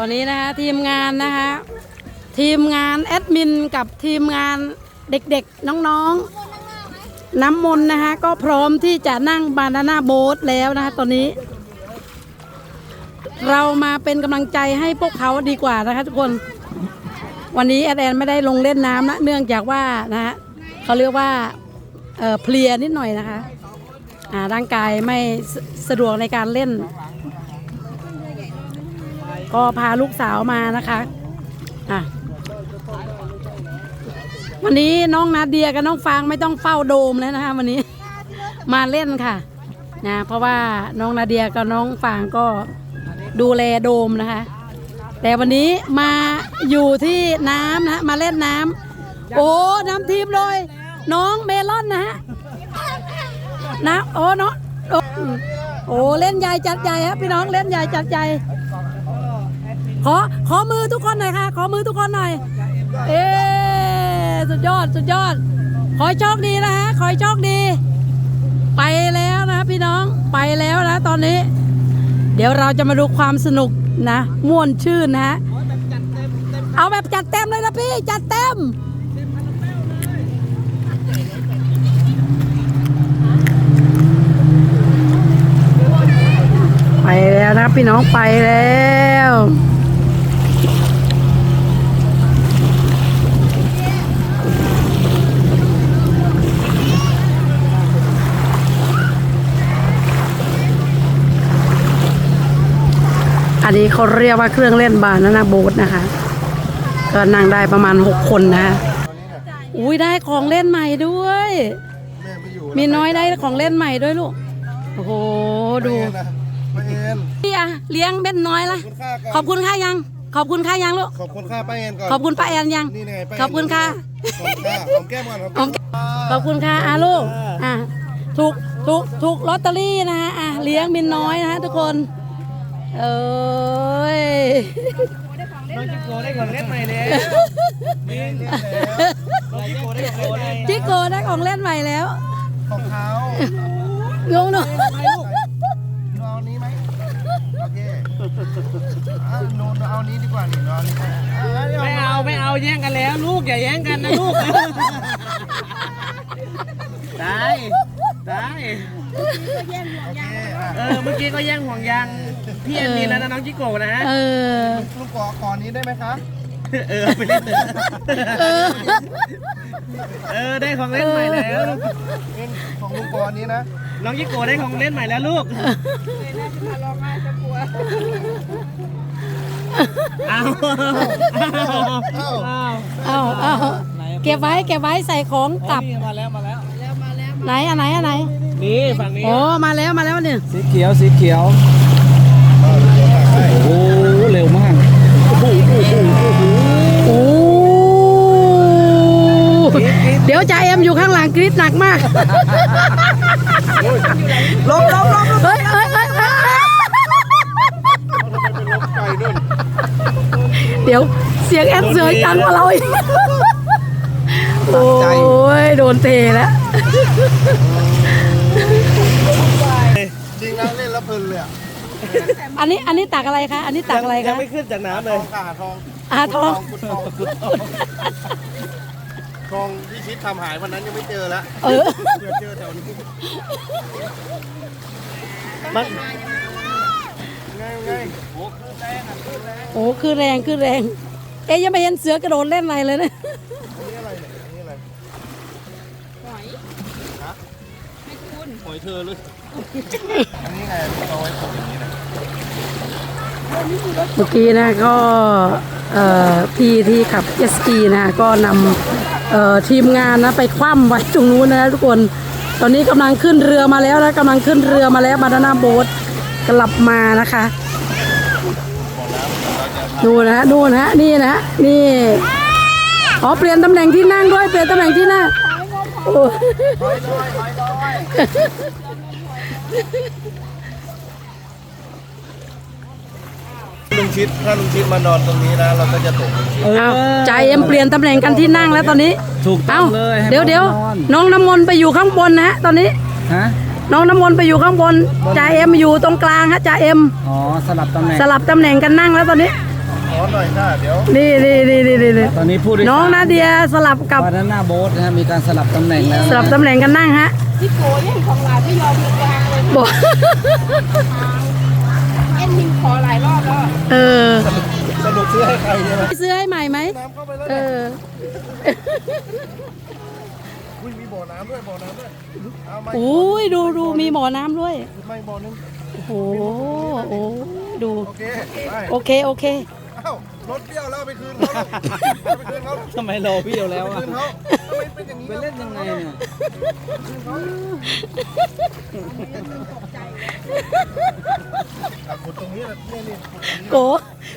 อ่าตอนนี้นะคะทีมงานนะคะทีมงานแอดมินกับทีมงานเด็กๆน้องๆ น้ำมนต์นะคะก็พร้อมที่จะนั่งบานาน่าโบ๊ทแล้วนะคะตอนนี้ เรามาเป็นกำลังใจให้พวกเขาดีกว่านะคะทุกคน วันนี้แอดแอนไม่ได้ลงเล่นน้ำนะเนื่องจากว่านะฮะเขาเรียกว่าเเพลียนิดหน่อยนะคะร่างกายไม่สะดวกในการเล่น ก็พาลูกสาวมานะคะอะวันนี้น้องนาเดียกับน้องฟางไม่ต้องเฝ้าโดมแล้วนะคะวันนี้ มาเล่นค่ะนะเพราะว่าน้องนาเดียกับน้องฟางก็ดูแลโดมนะคะ แต่วันนี้มาอยู่ที่น้ำนะมาเล่นน้ำโอ้น้ำทีมเลย น้องเมลอนนะฮะนะโอ้เนาะโอ้โอ้เล่นใหญ่จัดใหญ่ครับพี่น้องเล่นใหญ่จัดใหญ่ ขอขอมือทุกคนหน่อยค่ะ ขอมือทุกคนหน่อย เอ๊สุดยอดสุดยอด ขอโชคดีนะฮะขอโชคดี ไปแล้วนะพี่น้องไปแล้วนะตอนนี้ เดี๋ยวเราจะมาดูความสนุกนะม่วนชื่นนะฮะเอาแบบจัดเต็มเลยนะพี่จัดเต็มไปแล้วนะพี่น้องไปแล้ว อันนี้เขาเรียกว่าเครื่องเล่นบานานาโบ๊ทนะคะ ก็นั่งได้ประมาณ 6 คนนะคะอุ้ยได้ของเล่นใหม่ด้วยแม่ไม่อยู่มีน้อยได้ของเล่นใหม่ด้วยลูก โอ้โห ดูนะป้าเอ็นพี่อะเลี้ยงเบ็ดน้อยละขอบคุณค่าก่อนขอบคุณค่ายัง ขอบคุณค่ายังลูก ขอบคุณค่าป้าเอ็นก่อน ขอบคุณป้าแอนยังนี่ไงป้าขอบคุณค่ะขอบคุณค่าหอมแก้มก่อนหอมแก้มขอบคุณค่ะอาลูกอะถูกถูกถูกลอตเตอรี่นะฮะอะเลี้ยงมินน้อยนะฮะทุกคน เอ้ยน้องจิโกได้ของเล่นใหม่แล้วน้องจิโกได้ของเล่นใหม่จิโกได้ของเล่นใหม่แล้ว ของเขางงหนูหนูเอานี้ไหมโอเคอะหนูหนูเอานี้ดีกว่านี่หนูเอานี้ไปอะดี๋ยวไม่เอาไม่เอาแย่งกันแล้ว ลูกอย่าแย่งกันนะลูกตา ยตายโอเคอะเออเมื่อกี้ก็แย่งห่วงยางพี่แอนมีแล้วนะน้องจิโกนะเออ ลูกขอขอนี้ได้ไหมคะเออไปเล่นเถอะเออ เออได้ของเล่นใหม่แล้วเอ็นของลูกขอนี้นะน้องจิโกได้ของเล่นใหม่แล้วลูกเอาเอ้าเอาเอาเอาเก็บไว้เก็บไว้ใส่ของกลับมาแล้วมาแล้ว ไหนอันไหนอันไหนนี่ฝั่งนี้ โอ้มาแล้วมาแล้วเนี่ยสีเขียวสีเขียวโอ้เร็วมากโอ้เดี๋ยวจ่าเอ็มอยู่ข้างหลังกรี๊ดหนักมากลบลบลบเฮ้ยเฮ้ยเฮ้ยเฮ้ยไปนู่นเดี๋ยวเสียงแอดเสือจังกว่าเราอีกโอ้ยโดนเทแล้ว จริงแล้วเล่นแล้วเพลินเลยอะอันนี้อันนี้ตักอะไรคะ อันนี้ตักอะไรยัคะ งไม่ขึ้นจากน้ำเลทอย งขาทองอาทองกุดทองกุดทองทองที่ชิดทำหายวันนั้นยังไม่เจอแล้วเออเจอเจอแถวนี้มันไงไงโอ้คือแรงคือแรง เอ๊ยยังไม่เห็นเสือกระโดดเล่นอะไรเลยนะ อยเธอเลยอันนี้ไงเอาไว้ปลูกอย่างนี้นะเมื่อกี้นะก็พี่ที่ขับเจสกีนะก็นำทีมงานนะไปคว่ำไว้ตรงนู้นนะทุกคน ตอนนี้กำลังขึ้นเรือมาแล้วนะกำลังขึ้นเรือมาแล้วบานาน่าโบ๊ทกลับมานะคะดูนะฮะดูนะฮะนี่นะฮะนี่อ๋อเปลี่ยนตำแหน่งที่นั่งด้วยเปลี่ยนตำแหน่งที่นั่งโอ้ ลุงชิดถ้าลุงชิดมานอนตรงนี้นะ เราก็จะตกลุงชิดเอาใจเอ็มเปลี่ยนตำแหน่งกันที่นั่งแล้วตอนนี้ถูกต้เอ้าองเลยให้เดี๋ยวเดี๋ยวนอน น้องน้ำมนต์ไปอยู่ข้างบนนะฮะตอนนี้ ฮะ น้องน้ำมนต์ไปอยู่ข้างบนจ่าเอ็มอยู่ตรงกลางฮะจ่าเอ็มอ๋อ สลับตำแหน่ง สลับตำแหน่งกันนั่งแล้วตอนนี้ ขอหน่อยค่ะเดี๋ยวนี่นี่นี่นี่นี่นี่ตอนนี้ผู้โดยสารน้องนาเดียสลับกับ บานาน่าโบ๊ทนะฮะมีการสลับตำแหน่งแล้วนะสลับตำแหน่งกันนั่งฮะ พี่โกเนี่ยของหลานไม่ยอมมีกลางเลยบอกเอ็นมินขอหลายรอบแล้วเออสรุปซื้อให้ใครเนี่ยนะซื้อให้ใหม่ไหมน้ำเข้าไปแล้วเอเนี่ยออุ้ยมีบ่อน้ำด้วยบ่อน้ำด้วยเอาไม่อุ้ยดูดูมีหมอน้ำด้วยไม่บ่อนึงโอ้โหโอ้ดูโอเคไปโอเคโอเคเอ้า รถเปรี้ยวแล้วเอาไปคืนเขาเอาไปคืนเขาทำไมรอพี่เดียวแล้วเอาไปอะคืนเขาทำไมเป็นอย่างนี้ไปล่ะเล่นยังไงเนี่ยอะขุดตรงนี้แหละเนี่ยนี่ขุดตรงนี้โก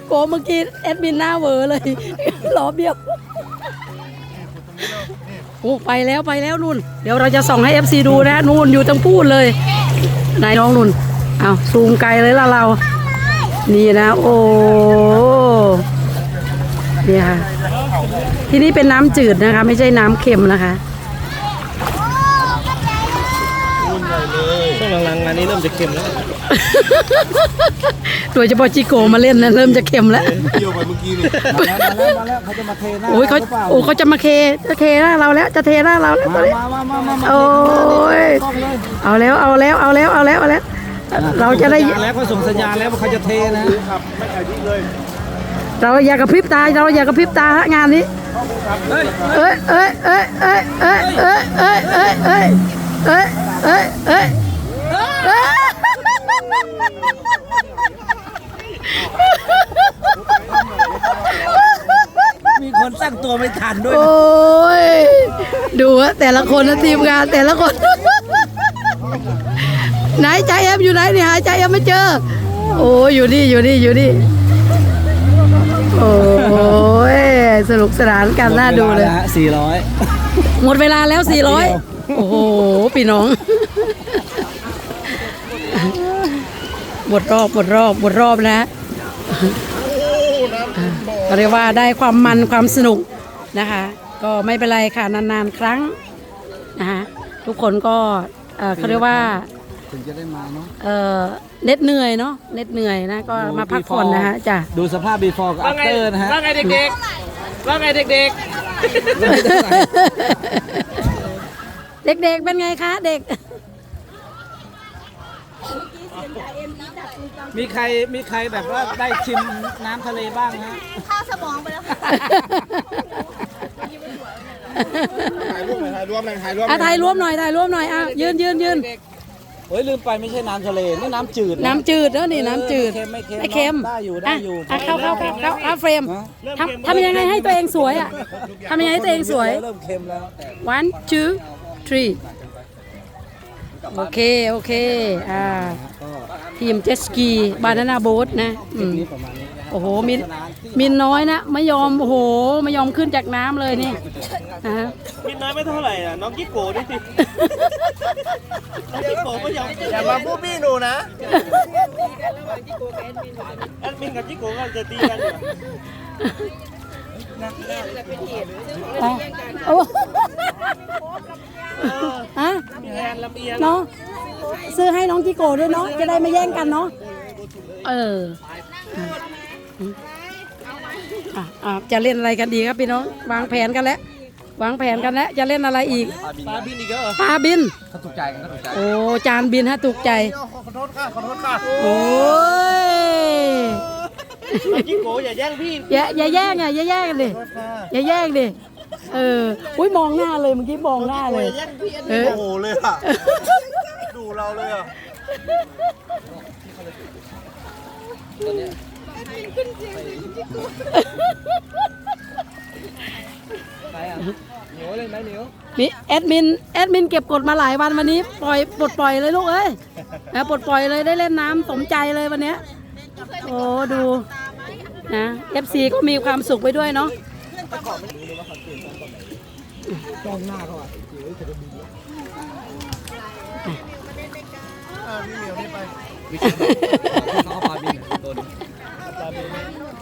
โกเมื่อกี้แอดมินหน้าเวอร์เลย ล้อเบี้ยวขุดตรงนี้แล้วนี่โอ้ไปแล้วไปแล้วนุ่น เดี๋ยวเราจะส่องให้ FC ดูนะนู่นอยู่ตรงพูดเลยนายน้องนุ่นเอาซูมไกลเลยละเรา นี่นะ โอ้เนี่ยค่ะ ที่นี่เป็นน้ำจืดนะคะ ไม่ใช่น้ำเค็มนะคะวุ่นใหญ่เลยช่วงหลังๆงานนี้เริ่มจะเค็มแล้วโดยเฉพาะจิโกมาเล่นนะเริ่มจะเค็มแล้วเปรี้ยวไปเมื่อกี้นี่มาแล้วมาแล้วมาแล้วเขาจะมาเทหน้าโอ้ยเขาหรือปล่โอ้เขาจะมาเคจะเทหน้าเราแล้วจะเทหน้าเราแล้วตมาอนนี้มามามามาโอ้ยต้องเลยเอาแล้วเอาแล้วเอาแล้วเอาแล้วเอาแล้ว เราจะได้ส่งสัญญาณแล้วเขาส่งสัญญาณแล้วว่าเขาจะเทนะครับไม่ขายทิ้งเลย เราอย่ากระพริบตาเราอย่ากระพริบตาฮะงานนี้เฮ้ยเอ้ยเอ้ยเอ้ยเอ้ยเอ้ยเอ้ยเอ้ยเอ้ยเอ้ยเอ้ยเอ้ยเอ้ยเอ้ยมีคนตั้งตัวไม่ทันด้วยโอ้ยดูฮะแต่ละคนนะทีมงานแต่ละคน ไหนใจเอ็มอยู่ไหนเนี่ยหาใจเอ็มไม่เจอ โอ้ยอยู่นี่อยู่นี่อยู่นี่ โอ้ยสนุกสนานกันน่าดูเลยสี่ร้อยหมดเวลาแล้ว400โอ้โหพี่น้อง หมดรอบหมดรอบหมดรอบนะก็เรียกว่าได้ความมันความสนุกนะคะ ก็ไม่เป็นไรค่ะนานๆครั้งนะคะทุกคนก็เอ่อเขาเรียกว่า ถึงจะได้มาเนาะเอ่อเน็ดเหนื่อยเนาะเน็ดเหนื่อยนะก็มาพักผ่อนนะฮะจ้ะดูสภาพ before กับ after นะฮะว่าไงเด็กๆว่าไงเด็กเด็กๆเป็นไงคะเด็ก มีใครมีใครแบบว่าได้ชิมน้ำทะเลบ้างฮะข้าวสมองไปแล้วถ่ายรูปหน่อยถ่ายรวมหน่อยถ่ายรวมอะถ่ายรวมหน่อยถ่ายรวมหน่อยอะยืนยืนยืน เฮ้ยลืมไปไม่ใช่น้ำทะเลนี่น้ำจืดะ น้ำจืดเนอะนี่น้ำจืดไม่เค็มไม่เค็มได้อยู่ได้อยู่ะะเข้าเข้าเข้าเข้าเข้าเฟรมทำทำยังไงให้ตัวเองสวยอะทำยังไงให้ตัวเองสวย เริ่มเค็มแล้วแต่ one two three โอเค โอเค อ่า ทีมเจสกีบานาน่าโบ๊ทนะ อืม นี่ประมาณนี้นะ โอ้โหมินมินน้อยนะไม่ยอมโอ้โหไม่ยอมขึ้นจากน้ำเลยนี่นะฮะๆมินน้อยไม่เท่าไหร่อะน้องกิ๊กโก้ด้วยสิ น้องกิ๊กโก้ไม่ยอมอย่ามาพูดบี้หนูนะแอดมินกับกิ๊กโก้ก็จะตีกันอยู่อะโอ้ฮะมีแฮนลำเอียงเนาะซื้อให้น้องจิโก้ด้วยเนาะจะได้ไม่แย่งกันเนาะเออ อะอะจะเล่นอะไรกันดีครับพี่น้อง วางแผนกันแล้ว วางแผนกันแล้ว จะเล่นอะไรอีก ปลาบินอีกแล้วเหรอปลาบิน เขาถูกใจกันเขาถูกใจโอ้ จานบินฮะถูกใจ ขอโทษค่ะขอโทษค่ะโอ้ยน้องกิ๊กโก้อย่าแย่งพี่อย่าอย่าแย่งอะอย่าแย่งกันดิ อย่าแย่งดิ เออ อุ้ยมองหน้าเลยเมื่อกี้มองหน้าเลย เออ โอ้โหเลยอะ ดูเราเลยอะ ใครอะหนียวเลยไหมเหนียวมีแอดมินแอดมินเก็บกดมาหลายวันวันนี้ปล่อยปลดปล่อยเลยลูกเอ้ยนะปลดปล่อยเลยได้เล่นน้ำสมใจเลยวันเนี้ยโอ้ดูนะ FC ก็มีความสุขไปด้วยเนาะอ่าพี่เหมียวนี่ไปพี่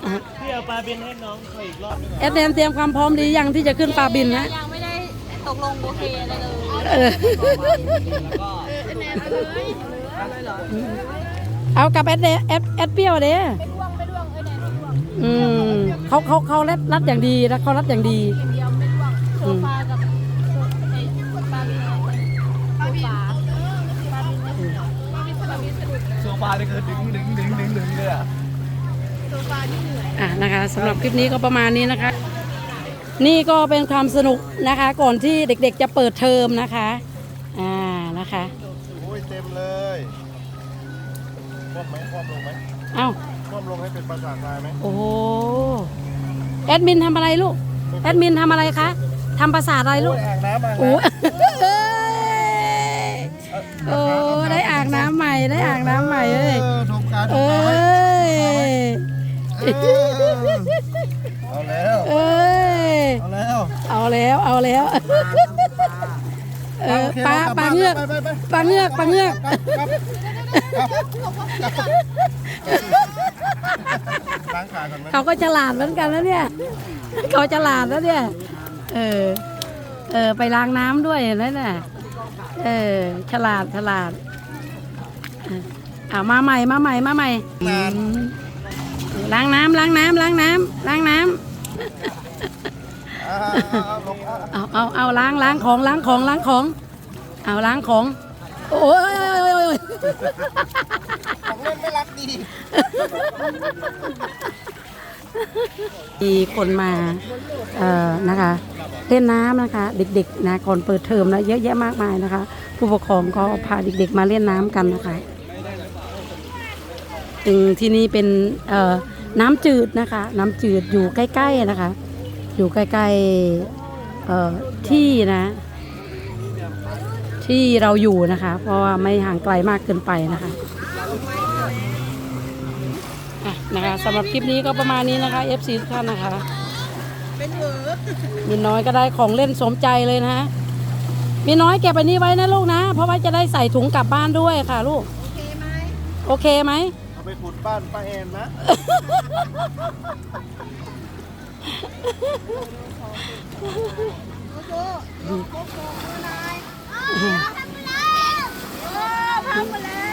เอาปลาบินให้น้องเขาอีกรอบนึงแอดแนนเตรียมความพร้อมดียังที่จะขึ้นปลาบินนะยังไม่ได้ตกลงโอเคอะไรเลยเออเอากับแอดเดแอดแอดเปรี้ยวเด้อืมเขาเขาเขารัดรัดอย่างดีนะเขารัดอย่างดีเดียวไม่ร่วงโซฟากับโซไอ้ปลาบินปลาบินปลาบินปลาบินปลาบินสะดุดโซฟานี่คือดึงดึงดึงดึงดึงเลยอะโซฟานี่เหนื่ อยอะนะคะสำหรับคลิปนี้ก็ประมาณนี้นะคะ นี่ก็เป็นความสนุกนะคะ ก่อนที่เด็กๆจะเปิดเทอมนะคะอ่านะคะโอ้ยเต็มเลยคว่ำไหมคว่ำลงไหมเอ้าคว่ำลงให้เป็นประสาททรายไหมโอ้โหแอดมินทำอะไรลูกแอดมินทำอะไรคะทำภาษาทอะไรลูกอ่างน้ำอ่างโอ้น้ำเอ้ยโอ้ได้อ่างน้ำใหม่ได้อ่างน้ำใหม่เอ้ยเออ เออเอาแล้วเอ้ยเอาแล้วเอาแล้วเอาแล้วเออโคปลาแล้วปลาเงือกไปไปไปปลาเงือกปลาเงือกล้างขาก่อนไหมเขาก็ฉลาดเหมือนกันนะเนี่ยเขาฉลาดแล้วเนี่ยเออเออไปล้างน้ำด้วยเห็นั่นน่ะเออฉลาดฉลาดอะอ่ามาใหม่มาใหม่มาใหม่อืม ล้างน้ำล้างน้ำล้างน้ำล้างน้ำอ่าเอาลงอะเอาเอาเอาล้างล้างของล้างของล้างของ เอาล้างของโอ้ยโอ้ยโอ้ยโอ้ยของเล่นไม่รักดีมีคนมาเอ่อนะคะเล่นน้ำนะคะเด็กๆนะก่อนเปิดเทอมนะเยอะแยะมากมายนะคะ ผู้ปกครองก็พาเด็กๆมาเล่นน้ำกันนะคะถึงที่นี่เป็นเอ่อ น้ำจืดนะคะ น้ำจืดอยู่ใกล้ๆนะคะ อยู่ใกล้ๆที่นะ ที่เราอยู่นะคะ เพราะว่าไม่ห่างไกลมากเกินไปนะคะอะนะคะสำหรับคลิปนี้ก็ประมาณนี้นะคะ FC ทุกท่านนะคะมีน้อยก็ได้ของเล่นสมใจเลยนะมีน้อยเก็บอันนี้ไว้นะลูกนะ เพราะว่าจะได้ใส่ถุงกลับบ้านด้วยค่ะลูก โอเคไหมโอเคไหมาไปขุดบ้านป้าแอนนะ ลูกโกโก้คือนาย อ้ทำไปแล้วเออทำไปแล้ว